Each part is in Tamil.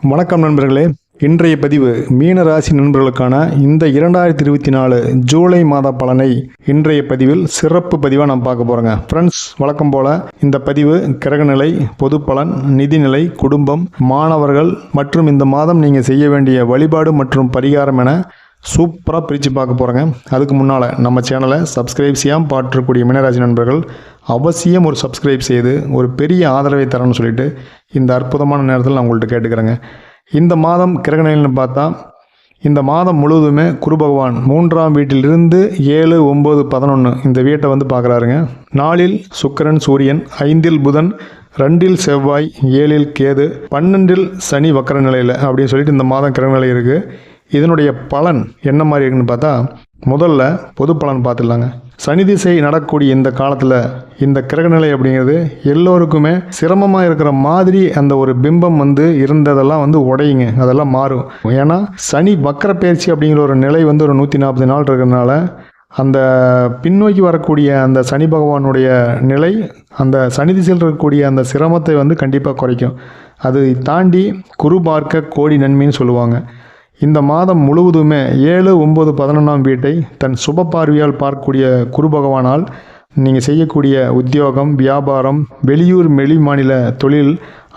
வணக்கம் நண்பர்களே. இன்றைய பதிவு மீன ராசி நண்பர்களுக்கான இந்த இரண்டாயிரத்தி இருபத்தி நாலு ஜூலை மாத பலனை இன்றைய பதிவில் சிறப்பு பதிவாக நாம் பார்க்க போகிறோங்க ஃப்ரெண்ட்ஸ் வழக்கம் போல் இந்த பதிவு கிரகநிலை பொது பலன் நிதிநிலை குடும்பம் மாணவர்கள் மற்றும் இந்த மாதம் நீங்கள் செய்ய வேண்டிய வழிபாடு மற்றும் பரிகாரம் என சூப்பராக பிரித்து பார்க்க போகிறோங்க அதுக்கு முன்னால் நம்ம சேனலை சப்ஸ்கிரைப் செய்யாமல் பாட்டிருக்கக்கூடிய மீனராசி நண்பர்கள் அவசியம் ஒரு சப்ஸ்கிரைப் செய்து ஒரு பெரிய ஆதரவை தரணும்னு சொல்லிட்டு இந்த அற்புதமான நேரத்தில் நான் உங்கள்கிட்ட கேட்டுக்கிறேங்க. இந்த மாதம் கிரகநிலைன்னு பார்த்தா இந்த மாதம் முழுவதுமே குரு பகவான் மூன்றாம் வீட்டிலிருந்து ஏழு ஒம்பது பதினொன்று இந்த வீட்டை வந்து பார்க்குறாருங்க. நாளில் சுக்கிரன் சூரியன் ஐந்தில் புதன் ரெண்டில் செவ்வாய் ஏழில் கேது பன்னெண்டில் சனி வக்கர நிலையில் அப்படின்னு சொல்லிட்டு இந்த மாதம் கிரகநிலை இருக்குது இதனுடைய பலன் என்ன மாதிரி இருக்குன்னு பார்த்தா முதல்ல பொது பலன் பார்த்துடலாங்க. சனி திசை நடக்கக்கூடிய இந்த காலத்தில் இந்த கிரகநிலை அப்படிங்கிறது எல்லோருக்குமே சிரமமாக இருக்கிற மாதிரி அந்த ஒரு பிம்பம் வந்து இருந்ததெல்லாம் வந்து உடையுங்க. அதெல்லாம் மாறும். ஏன்னா சனி வக்கர பயிற்சி அப்படிங்கிற ஒரு நிலை வந்து ஒரு நூற்றி நாற்பது நாள் இருக்கிறதுனால அந்த பின்னோக்கி வரக்கூடிய அந்த சனி பகவானுடைய நிலை அந்த சனி திசையில் இருக்கக்கூடிய அந்த சிரமத்தை வந்து கண்டிப்பாக குறைக்கும். அது தாண்டி குரு பார்க்க கோடி நன்மைன்னு சொல்லுவாங்க. இந்த மாதம் முழுவதுமே ஏழு ஒம்பது பதினொன்றாம் வீட்டை தன் சுப பார்வையால் பார்க்கக்கூடிய குரு பகவானால் நீங்கள் செய்யக்கூடிய உத்தியோகம் வியாபாரம் வெளியூர் வெளி மாநில தொழில்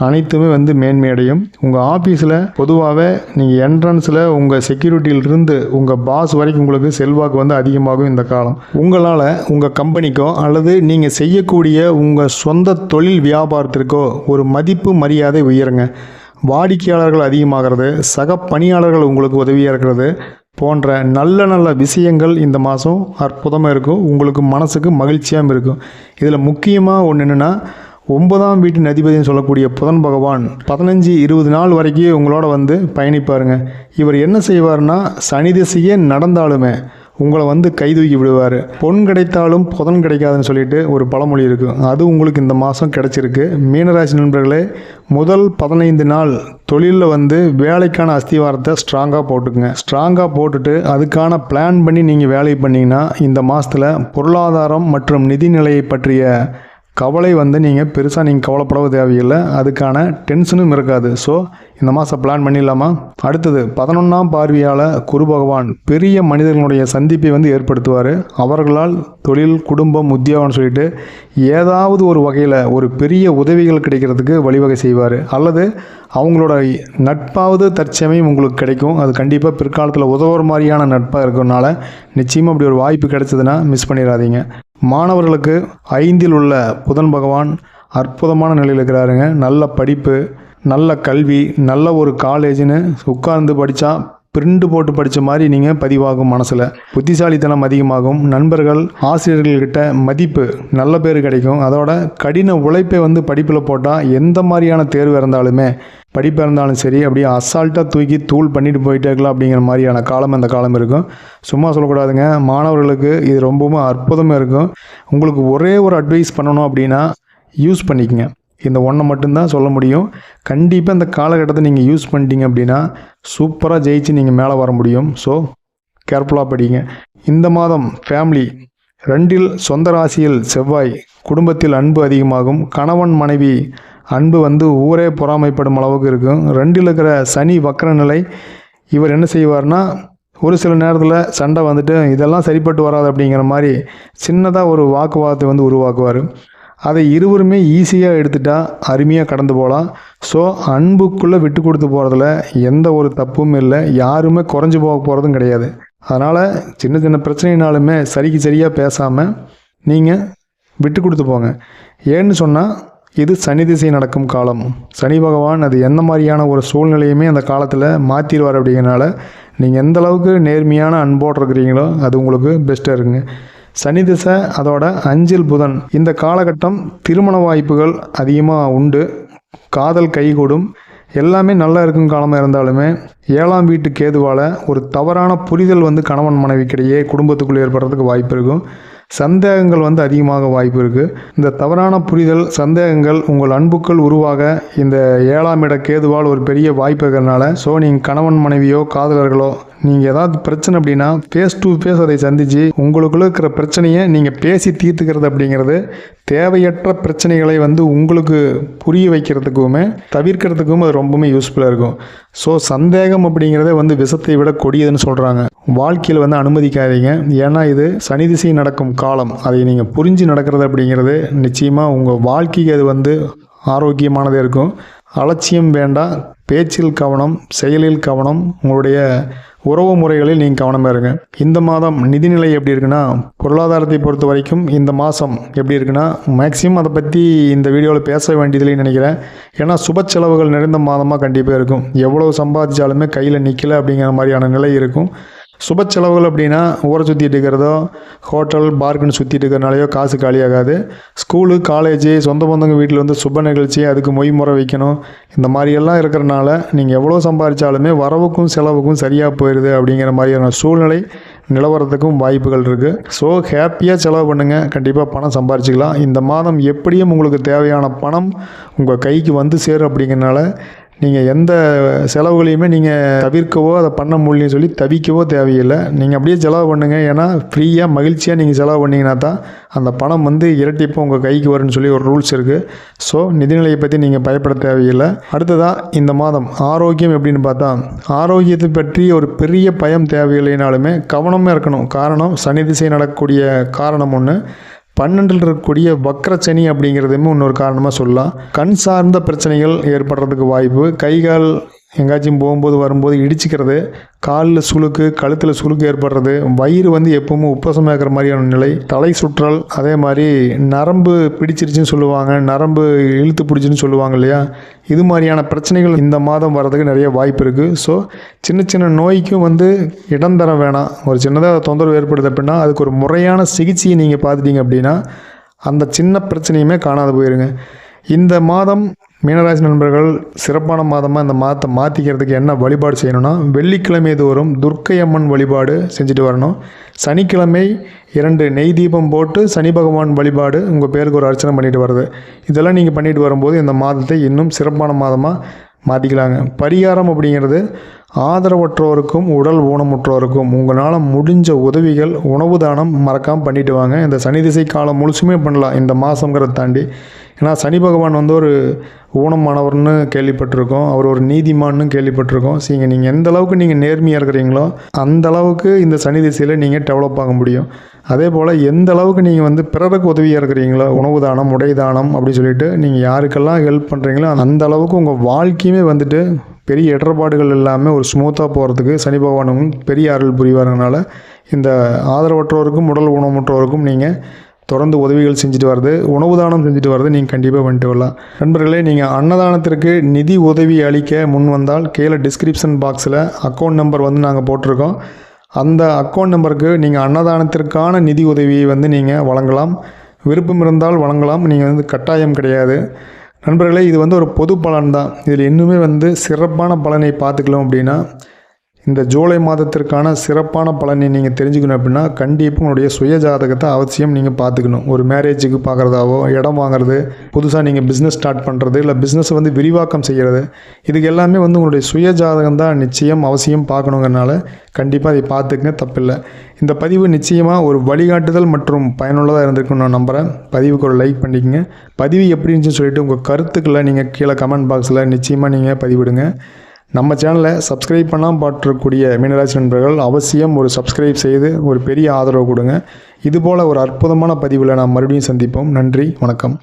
அனைத்துமே வந்து மேன்மையடையும். உங்கள் ஆஃபீஸில் பொதுவாகவே நீங்கள் என்ட்ரன்ஸில் உங்கள் செக்யூரிட்டியிலிருந்து உங்கள் பாஸ் வரைக்கும் உங்களுக்கு செல்வாக்கு வந்து அதிகமாகும் இந்த காலம். உங்களால் உங்கள் கம்பெனிக்கோ அல்லது நீங்கள் செய்யக்கூடிய உங்கள் சொந்த தொழில் வியாபாரத்திற்கோ ஒரு மதிப்பு மரியாதை உயருங்க. வாடிக்கையாளர்கள் அதிகமாகிறது சக பணியாளர்கள் உங்களுக்கு உதவியாக இருக்கிறது போன்ற நல்ல நல்ல விஷயங்கள் இந்த மாதம் அற்புதமாக இருக்கும். உங்களுக்கு மனசுக்கு மகிழ்ச்சியாகவும் இருக்கும். இதில் முக்கியமாக ஒன்று என்னென்னா ஒன்பதாம் வீட்டின் அதிபதினு சொல்லக்கூடிய புதன் பகவான் பதினஞ்சு இருபது நாள் வரைக்கும் உங்களோட வந்து பயணிப்பாருங்க. இவர் என்ன செய்வார்னா சனி திசையே நடந்தாலுமே உங்களை வந்து கைதூக்கி விடுவார். பொன் கிடைத்தாலும் புதன் கிடைக்காதுன்னு சொல்லிட்டு ஒரு பழமொழி இருக்கும் அது உங்களுக்கு இந்த மாதம் கிடைச்சிருக்கு. மீனராசி நண்பர்களே முதல் பதினைந்து நாள் தொழிலில் வந்து வேலைக்கான அஸ்திவாரத்தை ஸ்ட்ராங்காக போட்டுக்குங்க. ஸ்ட்ராங்காக போட்டுட்டு அதுக்கான பிளான் பண்ணி நீங்கள் வேலை பண்ணிங்கன்னா இந்த மாதத்தில் பொருளாதாரம் மற்றும் நிதிநிலையை பற்றிய கவலை வந்து நீங்கள் பெருசாக நீங்கள் கவலைப்படவே தேவையில்லை. அதுக்கான டென்ஷனும் இருக்காது. ஸோ இந்த மாதம் பிளான் பண்ணிடலாமா? அடுத்தது பதினொன்றாம் பார்வையால் குரு பகவான் பெரிய மனிதர்களுடைய சந்திப்பை வந்து ஏற்படுத்துவார். அவர்களால் தொழில் குடும்பம் உத்தியோகம்னு சொல்லிட்டு ஏதாவது ஒரு வகையில் ஒரு பெரிய உதவிகள் கிடைக்கிறதுக்கு வழிவகை செய்வார். அல்லது அவங்களோட நட்பாவது தற்சமயம் உங்களுக்கு கிடைக்கும். அது கண்டிப்பாக பிற்காலத்தில் உதவுற மாதிரியான நட்பாக இருக்கிறனால நிச்சயமாக அப்படி ஒரு வாய்ப்பு கிடைச்சதுன்னா மிஸ் பண்ணிடாதீங்க. மாணவர்களுக்கு ஐந்தில் உள்ள புதன் பகவான் அற்புதமான நிலையில் இருக்கிறாருங்க. நல்ல படிப்பு நல்ல கல்வி நல்ல ஒரு காலேஜ்னு உட்கார்ந்து படித்தா பிரிண்ட் போட்டு படித்த மாதிரி நீங்கள் பதிவாகும் மனசில். புத்திசாலித்தனம் அதிகமாகும். நண்பர்கள் ஆசிரியர்கள்கிட்ட மதிப்பு நல்ல பேர் கிடைக்கும். அதோட கடின உழைப்பை வந்து படிப்பில் போட்டால் எந்த மாதிரியான தேர்வு இருந்தாலுமே படிப்பு இருந்தாலும் சரி அப்படியே அசால்ட்டாக தூக்கி தூள் பண்ணிட்டு போயிட்டே இருக்கலாம் அப்படிங்கிற மாதிரியான காலம் அந்த காலம் இருக்கும். சும்மா சொல்லக்கூடாதுங்க. மாணவர்களுக்கு இது ரொம்பவும் அற்புதமாக இருக்கும். உங்களுக்கு ஒரே ஒரு அட்வைஸ் பண்ணணும் அப்படின்னா யூஸ் பண்ணிக்கங்க. இந்த ஒன்றை மட்டும்தான் சொல்ல முடியும். கண்டிப்பாக இந்த காலகட்டத்தை நீங்கள் யூஸ் பண்ணிட்டீங்க அப்படின்னா சூப்பராக ஜெயிச்சு நீங்கள் மேலே வர முடியும். ஸோ கேர்ஃபுல்லாக படிங்க. இந்த மாதம் ஃபேமிலி ரெண்டில் சொந்த ராசியில் செவ்வாய் குடும்பத்தில் அன்பு அதிகமாகும். கணவன் மனைவி அன்பு வந்து ஊரே பொறாமைப்படும் அளவுக்கு இருக்கும். ரெண்டில் இருக்கிற சனி வக்கர நிலை இவர் என்ன செய்வார்னா ஒரு சில நேரத்தில் சண்டை வந்துட்டு இதெல்லாம் சரிப்பட்டு வராது அப்படிங்கிற மாதிரி சின்னதாக ஒரு வாக்குவாதத்தை வந்து உருவாக்குவார். அதை இருவருமே ஈஸியாக எடுத்துட்டால் அருமையாக கடந்து போகலாம் ஸோ அன்புக்குள்ளே விட்டு கொடுத்து போகிறதுல எந்த ஒரு தப்பும் இல்லை. யாருமே குறைஞ்சி போக போகிறதும் கிடையாது. அதனால் சின்ன சின்ன பிரச்சனைனாலுமே சரிக்கு சரியாக பேசாமல் நீங்கள் விட்டு கொடுத்து போங்க. ஏன்னு சொன்னால் இது சனி திசை நடக்கும் காலம். சனி பகவான் அது எந்த மாதிரியான ஒரு சூழ்நிலையுமே அந்த காலத்தில் மாற்றிடுவார் அப்படிங்கிறனால நீங்கள் எந்த அளவுக்கு நேர்மையான அன்போடு இருக்கிறீங்களோ அது உங்களுக்கு பெஸ்ட்டாக இருக்குங்க. சனி திசை அதோட அஞ்சில் புதன். இந்த காலகட்டம் திருமண வாய்ப்புகள் அதிகமாக உண்டு. காதல் கைகூடும். எல்லாமே நல்லா இருக்கும் காலமாக இருந்தாலுமே ஏழாம் வீட்டு கேதுவால் ஒரு தவறான புரிதல் வந்து கணவன் மனைவிக்கிடையே குடும்பத்துக்குள்ளே ஏற்படுறதுக்கு வாய்ப்பு இருக்கும். சந்தேகங்கள் வந்து அதிகமாக வாய்ப்பு இருக்குது இந்த தவறான புரிதல் சந்தேகங்கள் உங்கள் அன்புக்குள் உருவாக இந்த ஏழாம் இட கேதுவால் ஒரு பெரிய வாய்ப்பு இருக்கிறதுனால ஸோ நீங்கள் கணவன் மனைவியோ காதலர்களோ நீங்கள் ஏதாவது பிரச்சனை அப்படின்னா ஃபேஸ் டு ஃபேஸ் அதை சந்தித்து உங்களுக்குள்ள இருக்கிற பிரச்சனையை நீங்கள் பேசி தீர்த்துக்கிறது அப்படிங்கிறது தேவையற்ற பிரச்சனைகளை வந்து உங்களுக்கு புரிய வைக்கிறதுக்குமே தவிர்க்கிறதுக்கும் அது ரொம்பவுமே யூஸ்ஃபுல்லாக இருக்கும். ஸோ சந்தேகம் அப்படிங்கிறதே வந்து விஷத்தை விட கொடியதுன்னு சொல்கிறாங்க வாழ்க்கையில் வந்து அனுமதிக்காதீங்க. ஏன்னா இது சனி திசை நடக்கும் காலம் அதை நீங்கள் புரிஞ்சு நடக்கிறது அப்படிங்கிறது நிச்சயமாக உங்கள் வாழ்க்கைக்கு அது வந்து ஆரோக்கியமானதே இருக்கும். அலட்சியம் வேண்டாம். பேச்சில் கவனம் செயலில் கவனம் உங்களுடைய உறவு முறைகளில் நீங்கள் கவனமாக இருங்க. இந்த மாதம் நிதிநிலை எப்படி இருக்குன்னா பொருளாதாரத்தை பொறுத்த வரைக்கும் இந்த மாதம் எப்படி இருக்குன்னா மேக்ஸிமம் அதை பற்றி இந்த வீடியோவில் பேச வேண்டியதில்லைன்னு நினைக்கிறேன். ஏன்னா சுப செலவுகள் நிறைந்த மாதமாக கண்டிப்பாக இருக்கும். எவ்வளோ சம்பாதிச்சாலுமே கையில் நிற்கல அப்படிங்கிற மாதிரியான நிலை இருக்கும். சுப செலவுகள் அப்படின்னா ஊரை சுற்றிட்டு இருக்கிறதோ ஹோட்டல் பார்க்குன்னு சுற்றிட்டு இருக்கிறனாலையோ காசு காலியாகாது. ஸ்கூலு காலேஜு சொந்த பந்தங்க வீட்டில் வந்து சுப நிகழ்ச்சி அதுக்கு மொய் முறை வைக்கணும். இந்த மாதிரியெல்லாம் இருக்கிறனால நீங்கள் எவ்வளோ சம்பாதிச்சாலுமே வரவுக்கும் செலவுக்கும் சரியாக போயிடுது அப்படிங்கிற மாதிரியான சூழ்நிலை நிலவரத்துக்கும் வாய்ப்புகள் இருக்குது ஸோ ஹாப்பியாக செலவு பண்ணுங்கள் கண்டிப்பாக பணம் சம்பாரிச்சிக்கலாம். இந்த மாதம் எப்படியும் உங்களுக்கு தேவையான பணம் உங்கள் கைக்கு வந்து சேரும் அப்படிங்கிறனால நீங்கள் எந்த செலவுகளையுமே நீங்கள் தவிர்க்கவோ அதை பண்ண முடியலன்னு சொல்லி தவிக்கவோ தேவையில்லை. நீங்கள் அப்படியே செலவு பண்ணுங்கள் ஏன்னா ஃப்ரீயாக மகிழ்ச்சியாக நீங்கள் செலவு பண்ணிங்கன்னா தான் அந்த பணம் வந்து இரட்டிப்பு உங்கள் கைக்கு வரும்னு சொல்லி ஒரு ரூல்ஸ் இருக்குது ஸோ நிதிநிலையை பற்றி நீங்கள் பயப்பட தேவையில்லை. அடுத்ததாக இந்த மாதம் ஆரோக்கியம் எப்படின்னு பார்த்தா ஆரோக்கியத்தை பற்றி ஒரு பெரிய பயம் தேவையில்லைனாலுமே கவனமாக இருக்கணும். காரணம் சனி திசை நடக்கக்கூடிய காரணம் ஒன்று பன்னெண்டில் இருக்கக்கூடிய வக்ரச்சனி அப்படிங்கிறதுமே இன்னொரு காரணமாக சொல்லலாம். கண் சார்ந்த பிரச்சனைகள் ஏற்படுறதுக்கு வாய்ப்பு கை கால் எங்காச்சும் போகும்போது வரும்போது இடிச்சிக்கிறது காலில் சுளுக்கு கழுத்தில் சுளுக்கு ஏற்படுறது வயிறு வந்து எப்பவுமே உப்பசமாக இருக்கிற மாதிரியான நிலை தலை சுற்றல் அதே மாதிரி நரம்பு பிடிச்சிருச்சுன்னு சொல்லுவாங்க நரம்பு இழுத்து பிடிச்சின்னு சொல்லுவாங்க இல்லையா? இது மாதிரியான பிரச்சனைகள் இந்த மாதம் வர்றதுக்கு நிறைய வாய்ப்பு இருக்குது ஸோ சின்ன சின்ன நோய்க்கும் வந்து இடம் தர வேணாம். ஒரு சின்னதாக தொந்தரவு ஏற்படுது அப்படின்னா அதுக்கு ஒரு முறையான சிகிச்சையை நீங்கள் பார்த்துட்டீங்க அப்படின்னா அந்த சின்ன பிரச்சனையுமே காணாது போயிருங்க. இந்த மாதம் மீனராசி நண்பர்கள் சிறப்பான மாதமாக இந்த மாதத்தை மாற்றிக்கிறதுக்கு என்ன வழிபாடு செய்யணும்னா வெள்ளிக்கிழமை தோறும் துர்க்கை அம்மன் வழிபாடு செஞ்சுட்டு வரணும். சனிக்கிழமை இரண்டு நெய் தீபம் போட்டு சனி பகவான் வழிபாடு உங்கள் பேருக்கு ஒரு அர்ச்சனை பண்ணிட்டு வருது இதெல்லாம் நீங்கள் பண்ணிட்டு வரும்போது இந்த மாதத்தை இன்னும் சிறப்பான மாதமாக மாற்றிக்கலாங்க பரிகாரம் அப்படிங்கிறது ஆதரவற்றோருக்கும் உடல் ஊனமுற்றோருக்கும் உங்களால் முடிஞ்ச உதவிகள் உணவு தானம் மறக்காமல் பண்ணிட்டு வாங்க. இந்த சனி திசை காலம் முழுசுமே பண்ணலாம். இந்த மாதங்கிறத தாண்டி ஏன்னா சனி பகவான் வந்து ஒரு ஊனமானவர்னு கேள்விப்பட்டிருக்கோம். அவர் ஒரு நீதிமான்னு கேள்விப்பட்டிருக்கோம். சரிங்க நீங்கள் எந்த அளவுக்கு நீங்கள் நேர்மையாக இருக்கிறீங்களோ அந்த அளவுக்கு இந்த சனி திசையில் நீங்கள் டெவலப் ஆக முடியும். அதே போல் எந்த அளவுக்கு நீங்கள் வந்து பிறருக்கு உதவியாக இருக்கிறீங்களோ உணவு தானம் உடை தானம் அப்படின்னு சொல்லிட்டு நீங்கள் யாருக்கெல்லாம் ஹெல்ப் பண்ணுறீங்களோ அந்த அளவுக்கு உங்கள் வாழ்க்கையுமே வந்துட்டு பெரிய இடர்பாடுகள் எல்லாமே ஒரு ஸ்மூத்தாக போகிறதுக்கு சனி பகவானும் பெரிய அருள் புரிவாரனால இந்த ஆதரவற்றோருக்கும் உடல் ஊனமுற்றோருக்கும் நீங்கள் தொடர்ந்து உதவிகள் செஞ்சுட்டு வருது உணவு தானம் செஞ்சுட்டு வருது நீங்கள் கண்டிப்பாக பண்ணிட்டு வரலாம். நண்பர்களே நீங்கள் அன்னதானத்திற்கு நிதி உதவி அளிக்க முன் வந்தால் கீழே டிஸ்கிரிப்ஷன் பாக்ஸில் அக்கௌண்ட் நம்பர் வந்து நாங்கள் போட்டிருக்கோம். அந்த அக்கௌண்ட் நம்பருக்கு நீங்கள் அன்னதானத்திற்கான நிதி உதவியை வந்து நீங்கள் வழங்கலாம். விருப்பம் இருந்தால் வழங்கலாம் நீங்கள் வந்து கட்டாயம் கிடையாது. நண்பர்களே இது வந்து ஒரு பொது பலன் தான். இதில் இன்னுமே வந்து சிறப்பான பலனை பார்த்துக்கலாம் அப்படின்னா இந்த ஜூலை மாதத்திற்கான சிறப்பான பலனை நீங்கள் தெரிஞ்சுக்கணும் அப்படின்னா கண்டிப்பாக உங்களுடைய சுய ஜாதகத்தை அவசியம் நீங்கள் பார்த்துக்கணும். ஒரு மேரேஜுக்கு பார்க்குறதாவோ இடம் வாங்குறது புதுசாக நீங்கள் பிஸ்னஸ் ஸ்டார்ட் பண்ணுறது இல்லை பிஸ்னஸை வந்து விரிவாக்கம் செய்கிறது இதுக்கு எல்லாமே வந்து உங்களுடைய சுய ஜாதகம் தான் நிச்சயம் அவசியம் பார்க்கணுங்கிறனால கண்டிப்பாக அதை பார்த்துக்குங்க தப்பில்லை. இந்த பதிவு நிச்சயமாக ஒரு வழிகாட்டுதல் மற்றும் பயனுள்ளதாக இருந்திருக்குன்னு நான் நம்புகிறேன் பதிவுக்கு ஒரு லைக் பண்ணிக்கோங்க. பதிவு எப்படி இருந்துச்சுன்னு சொல்லிட்டு உங்கள் கருத்துக்களை நீங்கள் கீழே கமெண்ட் பாக்ஸில் நிச்சயமாக நீங்கள் பதிவிடுங்க. நம்ம சேனலை சப்ஸ்கிரைப் பண்ணாமல் பாட்டிருக்கக்கூடிய மீனராசி நண்பர்கள் அவசியம் ஒரு சப்ஸ்கிரைப் செய்து ஒரு பெரிய ஆதரவு கொடுங்க. இதுபோல் ஒரு அற்புதமான பதிவில் நாம் மறுபடியும் சந்திப்போம். நன்றி வணக்கம்.